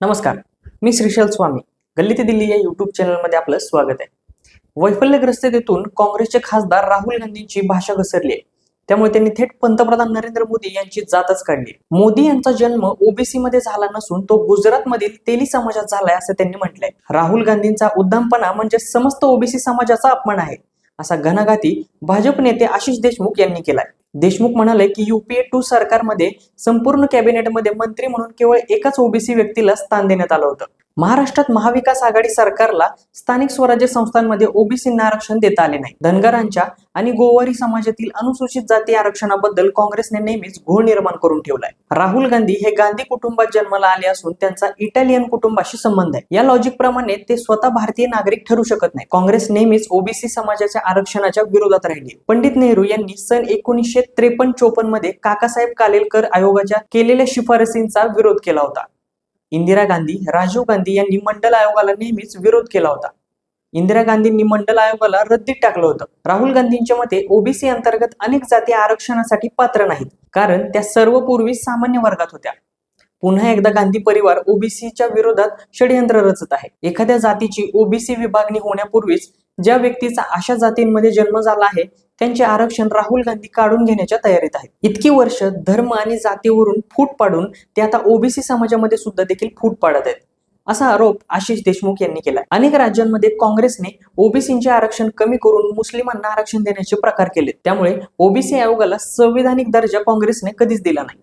नमस्कार मी श्रीशल स्वामी. गल्ली ते दिल्ली या युट्यूब चॅनलमध्ये आपलं स्वागत आहे. वैफल्यग्रस्ततेतून काँग्रेसचे खासदार राहुल गांधींची भाषा घसरली आहे. त्यामुळे त्यांनी थेट पंतप्रधान नरेंद्र मोदी यांची जातच काढली मोदी यांचा जन्म ओबीसी मध्ये झाला नसून तो गुजरातमधील तेली समाजात झालाय असं त्यांनी म्हटलंय. राहुल गांधींचा उद्दामपणा म्हणजे समस्त ओबीसी समाजाचा अपमान आहे. असा घणाघाती भाजप नेते आशिष देशमुख यांनी केलाय. देशमुख म्हणाले की युपीए टू सरकारमध्ये संपूर्ण कॅबिनेटमध्ये मंत्री म्हणून केवळ एकाच ओबीसी व्यक्तीला स्थान देण्यात आलं होतं. महाराष्ट्रात महाविकास आघाडी सरकारला स्थानिक स्वराज्य संस्थांमध्ये ओबीसींना आरक्षण देता आले नाही. धनगरांच्या आणि गोवारी समाजातील अनुसूचित जाती आरक्षणाबद्दल काँग्रेसने नेहमीच घोळ निर्माण करून ठेवलाय. राहुल गांधी हे गांधी कुटुंबात जन्माला आले असून त्यांचा इटालियन कुटुंबाशी संबंध आहे. या लॉजिक प्रमाणे ते स्वतः भारतीय नागरिक ठरू शकत नाही. काँग्रेस नेहमीच ओबीसी समाजाच्या आरक्षणाच्या विरोधात राहिली पंडित नेहरू यांनी सन एकोणीसशे त्रेपन्न चोपन्नमध्ये काकासाहेब कालेलकर आयोगाच्या केलेल्या शिफारसींचा विरोध केला होता. इंदिरा गांधी राजीव गांधी यांनी मंडल आयोगाला नेहमीच विरोध केला होता. इंदिरा गांधींनी मंडल आयोगाला रद्दीत टाकलं होतं. राहुल गांधींच्या मते ओबीसी अंतर्गत अनेक जाती आरक्षणासाठी पात्र नाहीत कारण त्या सर्व पूर्वी सामान्य वर्गात होत्या. पुन्हा एकदा गांधी परिवार ओबीसीच्या विरोधात षडयंत्र रचत आहे. एखाद्या जातीची ओबीसी विभागणी होण्यापूर्वीच ज्या व्यक्तीचा अशा जातींमध्ये जन्म झाला आहे त्यांचे आरक्षण राहुल गांधी काढून घेण्याच्या तयारीत आहेत. इतकी वर्ष धर्म आणि जातीवरून फूट पाडून ते आता ओबीसी समाजामध्ये सुद्धा देखील फूट पाडत आहेत. असा आरोप आशिष देशमुख यांनी केला अनेक राज्यांमध्ये काँग्रेसने ओबीसीचे आरक्षण कमी करून मुस्लिमांना आरक्षण देण्याचे प्रकार केले त्यामुळे ओबीसी आयोगाला संविधानिक दर्जा काँग्रेसने कधीच दिला नाही.